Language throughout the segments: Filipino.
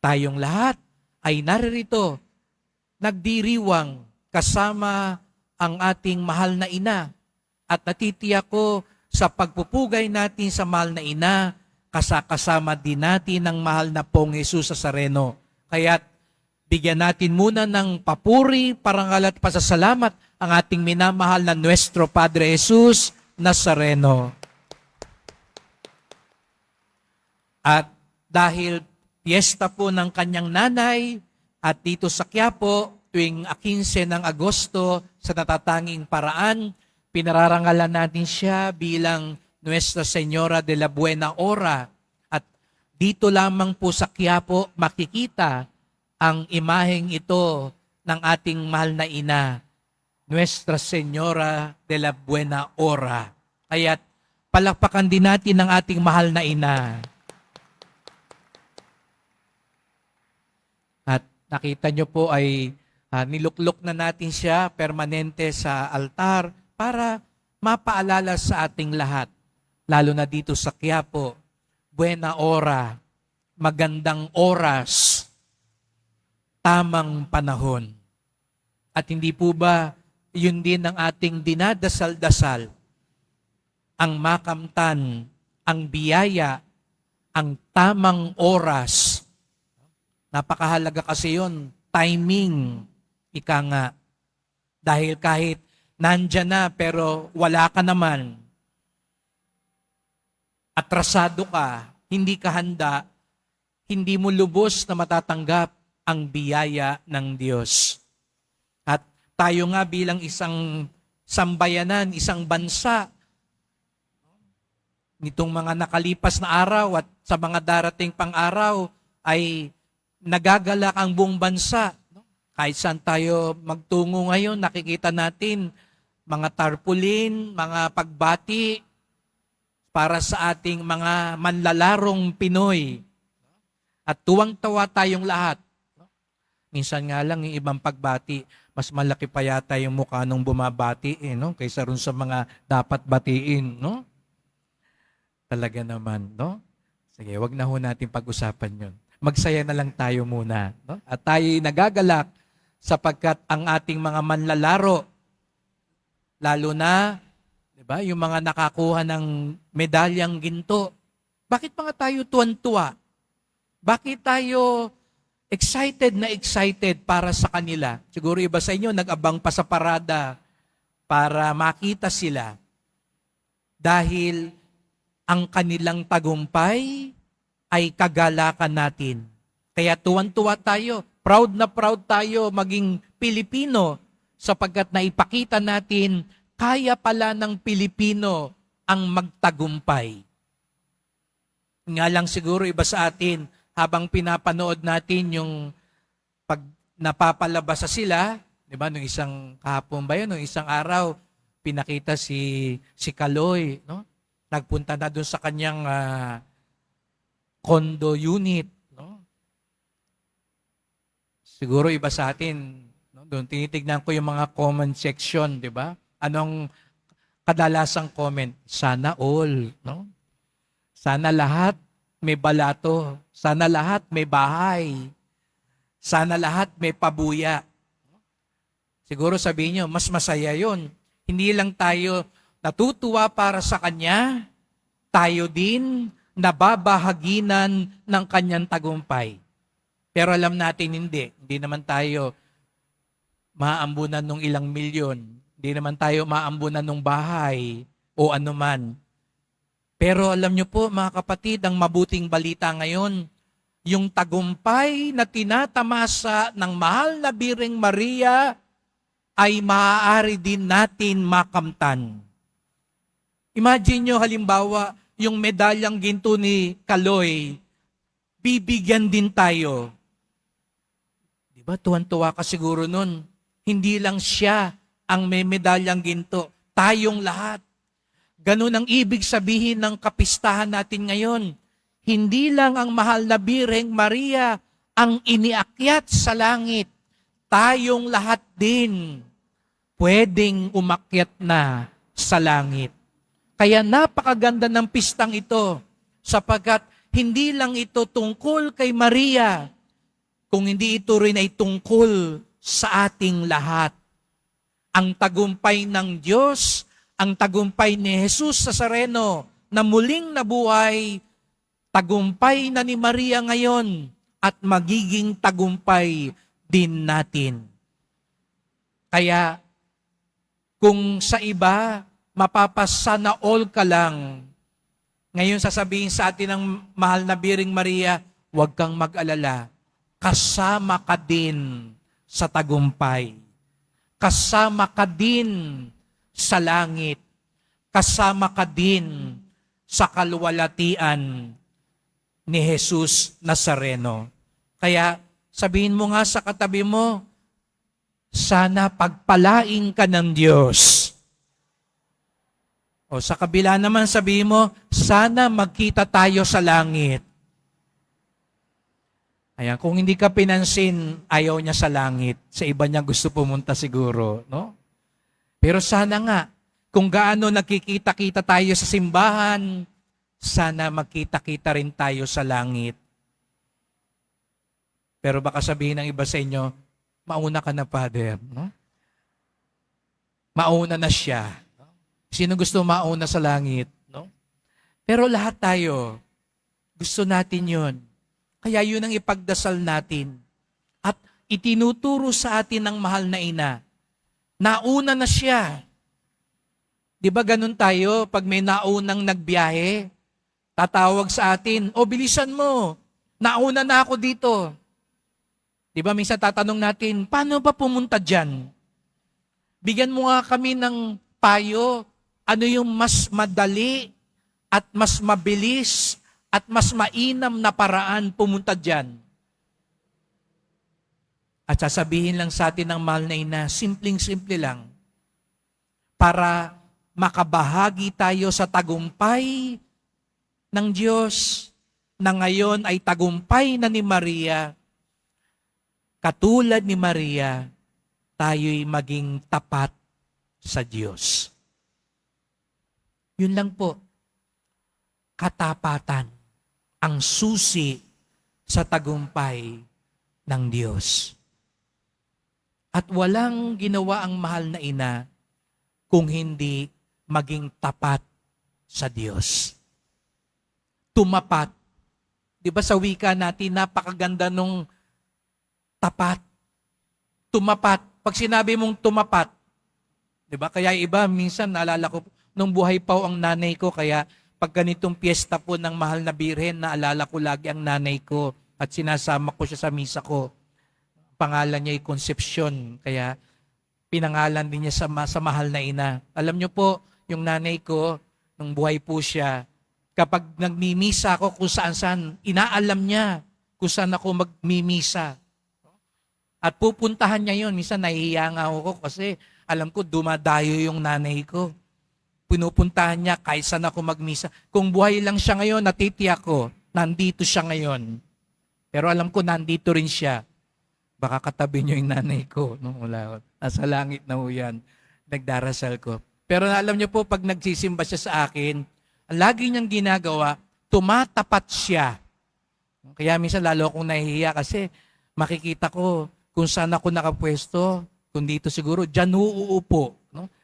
tayong lahat ay naririto, nagdiriwang kasama ang ating mahal na ina. At natitiyak ko sa pagpupugay natin sa mahal na ina, kasakasama din natin ang mahal na pong Jesus sa Sareno. Kaya't bigyan natin muna ng papuri, parangal at pasasalamat ang ating minamahal na Nuestro Padre Jesus Nazareno. At dahil piyesta po ng kanyang nanay at dito sa Quiapo, tuwing 15 ng Agosto sa natatanging paraan, pinararangalan natin siya bilang Nuestra Señora de la Buena Hora. At dito lamang po sa Quiapo makikita ang imaheng ito ng ating mahal na ina, Nuestra Señora de la Buena Hora. Kaya't palakpakan din natin ang ating mahal na ina. At nakita nyo po ay ah, niluklok na natin siya permanente sa altar para mapaalala sa ating lahat, lalo na dito sa Quiapo, buena ora, magandang oras, tamang panahon. At hindi po ba yun din ang ating dinadasal-dasal, ang makamtan, ang biyaya, ang tamang oras, Napakahalaga kasi yon timing, ika nga. Dahil kahit nandyan na pero wala ka naman, atrasado ka, hindi ka handa, hindi mo lubos na matatanggap ang biyaya ng Diyos. At tayo nga bilang isang sambayanan, isang bansa, nitong mga nakalipas na araw at sa mga darating pang araw ay nagagalak ang buong bansa. Kahit saan tayo magtungo ngayon, nakikita natin mga tarpaulin, mga pagbati para sa ating mga manlalarong Pinoy. At tuwang-tawa tayong lahat. Minsan nga lang yung ibang pagbati, mas malaki pa yata yung mukha nung bumabati eh, no? kaysa rin sa mga dapat batiin. No? Talaga naman. No? Sige, wag na ho natin pag-usapan yun magsaya na lang tayo muna. No? At tayo nagagalak sapagkat ang ating mga manlalaro, lalo na, di ba, yung mga nakakuha ng medalyang ginto, bakit mga tayo tuwan-tuwa? Bakit tayo excited na excited para sa kanila? Siguro iba sa inyo, nag-abang pa sa parada para makita sila. Dahil ang kanilang tagumpay ay kagalakan natin. Kaya tuwan-tuwa tayo, proud na proud tayo maging Pilipino sapagkat naipakita natin kaya pala ng Pilipino ang magtagumpay. Nga lang siguro iba sa atin habang pinapanood natin yung pag napapalabas sa sila, 'di ba, nung isang kahapon ba 'yun, nung isang araw pinakita si si Kaloy, no? Nagpunta na doon sa kanyang ah, condo unit. No? Siguro iba sa atin, no? doon tinitignan ko yung mga comment section, di ba? Anong kadalasang comment? Sana all. No? Sana lahat may balato. Sana lahat may bahay. Sana lahat may pabuya. Siguro sabihin nyo, mas masaya yon. Hindi lang tayo natutuwa para sa Kanya, tayo din nababahaginan ng kanyang tagumpay. Pero alam natin hindi. Hindi naman tayo maambunan ng ilang milyon. Hindi naman tayo maambunan ng bahay o anuman. Pero alam nyo po mga kapatid, ang mabuting balita ngayon, yung tagumpay na tinatamasa ng mahal na Biring Maria ay maaari din natin makamtan. Imagine nyo halimbawa, yung medalyang ginto ni Kaloy, bibigyan din tayo. Di ba? Tuwan-tuwa ka siguro nun. Hindi lang siya ang may medalyang ginto. Tayong lahat. Ganun ang ibig sabihin ng kapistahan natin ngayon. Hindi lang ang mahal na Bireng Maria ang iniakyat sa langit. Tayong lahat din pwedeng umakyat na sa langit. Kaya napakaganda ng pistang ito sapagkat hindi lang ito tungkol kay Maria, kung hindi ito rin ay tungkol sa ating lahat. Ang tagumpay ng Diyos, ang tagumpay ni Jesus sa Sareno na muling nabuhay, tagumpay na ni Maria ngayon at magiging tagumpay din natin. Kaya kung sa iba, mapapasana all ka lang. Ngayon sasabihin sa atin ng mahal na Biring Maria, huwag kang mag-alala. Kasama ka din sa tagumpay. Kasama ka din sa langit. Kasama ka din sa kalwalatian ni Jesus Nazareno. Kaya sabihin mo nga sa katabi mo, sana pagpalaing ka ng Diyos. O sa kabila naman sabihin mo, sana magkita tayo sa langit. Ayan, kung hindi ka pinansin, ayaw niya sa langit. Sa iba niya gusto pumunta siguro, no? Pero sana nga, kung gaano nakikita-kita tayo sa simbahan, sana magkita-kita rin tayo sa langit. Pero baka sabihin ng iba sa inyo, mauna ka na, Father. No? Mauna na siya. Sino gusto mauna sa langit? No? Pero lahat tayo, gusto natin yon. Kaya yun ang ipagdasal natin. At itinuturo sa atin ng mahal na ina. Nauna na siya. Di ba ganun tayo pag may naunang nagbiyahe? Tatawag sa atin, o bilisan mo, nauna na ako dito. Di ba minsan tatanong natin, paano ba pumunta dyan? Bigyan mo nga kami ng payo, ano yung mas madali at mas mabilis at mas mainam na paraan pumunta dyan. At sasabihin lang sa atin ng mahal na ina, simpleng-simple lang, para makabahagi tayo sa tagumpay ng Diyos na ngayon ay tagumpay na ni Maria. Katulad ni Maria, tayo'y maging tapat sa Diyos. Yun lang po. Katapatan ang susi sa tagumpay ng Diyos. At walang ginawa ang mahal na ina kung hindi maging tapat sa Diyos. Tumapat. Di ba sa wika natin, napakaganda nung tapat. Tumapat. Pag sinabi mong tumapat, di ba? Kaya iba, minsan naalala ko, nung buhay pa ang nanay ko, kaya pag ganitong piyesta po ng mahal na birhen, naalala ko lagi ang nanay ko at sinasama ko siya sa misa ko. Pangalan niya ay Concepcion, kaya pinangalan din niya sa, sa mahal na ina. Alam niyo po, yung nanay ko, nung buhay po siya, kapag nagmimisa ako kung saan saan, inaalam niya kung saan ako magmimisa. At pupuntahan niya yun. Minsan nahihiya nga ako kasi alam ko dumadayo yung nanay ko. Pinupuntahan niya kahit saan ako magmisa. Kung buhay lang siya ngayon, natitiyak ko, nandito siya ngayon. Pero alam ko, nandito rin siya. Baka katabi niyo yung nanay ko. No? Wala. Nasa langit na ho yan. Nagdarasal ko. Pero alam niyo po, pag nagsisimba siya sa akin, ang lagi niyang ginagawa, tumatapat siya. Kaya minsan lalo akong nahihiya kasi makikita ko kung saan ako nakapwesto, kung dito siguro, dyan uuupo.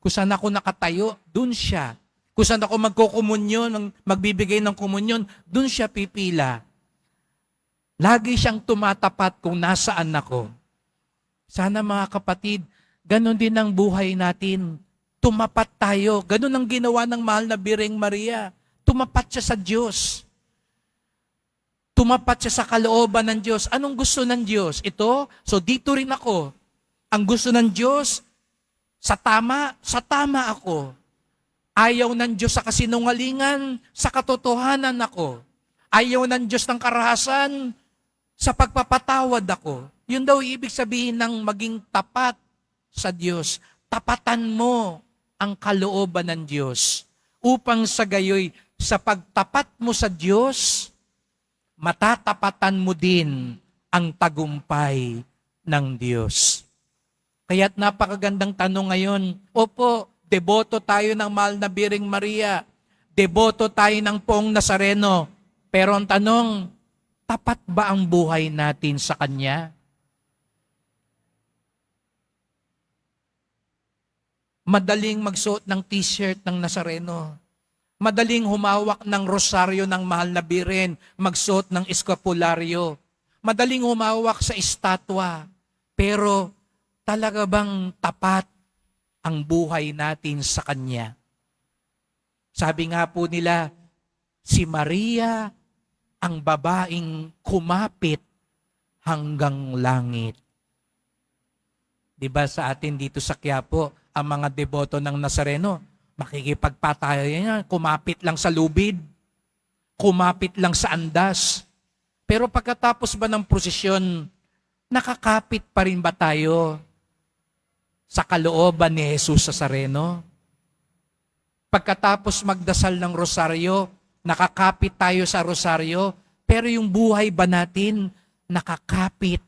Kung saan ako nakatayo, dun siya. Kung saan ako magkukumunyon, ng- magbibigay ng kumunyon, dun siya pipila. Lagi siyang tumatapat kung nasaan ako. Sana mga kapatid, ganon din ang buhay natin. Tumapat tayo. Ganon ang ginawa ng mahal na Bireng Maria. Tumapat siya sa Diyos. Tumapat siya sa kalooban ng Diyos. Anong gusto ng Diyos? Ito? So dito rin ako. Ang gusto ng Diyos, sa tama, sa tama ako. Ayaw ng Diyos sa kasinungalingan, sa katotohanan ako. Ayaw ng Diyos ng karahasan, sa pagpapatawad ako. Yun daw ibig sabihin ng maging tapat sa Diyos. Tapatan mo ang kalooban ng Diyos upang sa gayoy sa pagtapat mo sa Diyos, matatapatan mo din ang tagumpay ng Diyos. Kaya't napakagandang tanong ngayon. Opo, deboto tayo ng mahal na Biring Maria. Deboto tayo ng Poong Nazareno. Pero ang tanong, tapat ba ang buhay natin sa Kanya? Madaling magsuot ng t-shirt ng Nazareno. Madaling humawak ng rosaryo ng mahal na birin, magsuot ng eskapularyo. Madaling humawak sa estatwa. Pero talaga bang tapat ang buhay natin sa Kanya? Sabi nga po nila, si Maria ang babaeng kumapit hanggang langit. 'Di ba sa atin dito sa Quiapo, ang mga deboto ng Nazareno, makikipagpatayan yan, kumapit lang sa lubid, kumapit lang sa andas. Pero pagkatapos ba ng prosesyon, nakakapit pa rin ba tayo sa kalooban ni Jesus sa Sareno? Pagkatapos magdasal ng rosaryo, nakakapit tayo sa rosaryo, pero yung buhay ba natin nakakapit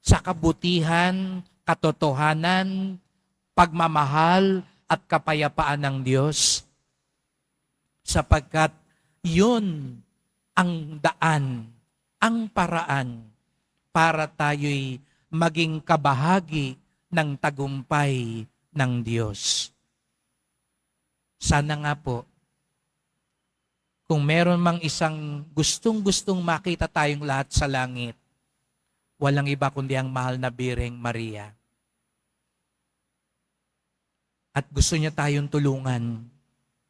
sa kabutihan, katotohanan, pagmamahal at kapayapaan ng Diyos? Sapagkat yun ang daan, ang paraan para tayo'y maging kabahagi ng tagumpay ng Diyos. Sana nga po, kung meron mang isang gustong-gustong makita tayong lahat sa langit, walang iba kundi ang mahal na Bireng Maria. At gusto niya tayong tulungan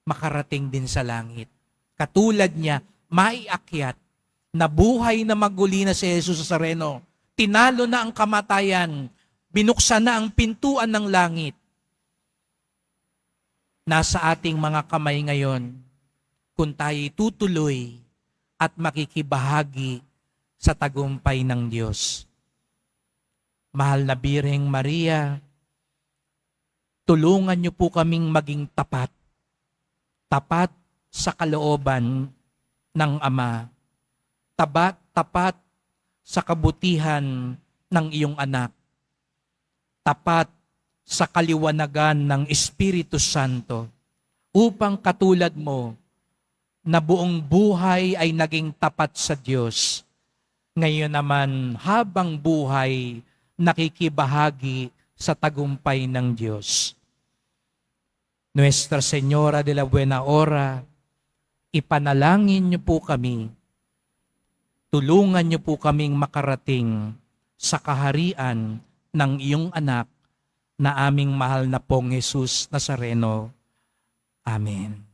makarating din sa langit. Katulad niya, maiakyat, nabuhay na maguli na si Jesus sa Sareno, tinalo na ang kamatayan, binuksan na ang pintuan ng langit, nasa ating mga kamay ngayon kung tayo tutuloy at makikibahagi sa tagumpay ng Diyos. Mahal na Bireng Maria, tulungan niyo po kaming maging tapat. Tapat sa kalooban ng Ama. Tabat, tapat sa kabutihan ng iyong anak. Tapat sa kaliwanagan ng Espiritu Santo upang katulad mo na buong buhay ay naging tapat sa Diyos. Ngayon naman, habang buhay, nakikibahagi sa tagumpay ng Diyos. Nuestra Señora de la Buena Hora, ipanalangin niyo po kami. Tulungan niyo po kaming makarating sa kaharian ng iyong anak na aming mahal na pong Jesus Nazareno. Amen.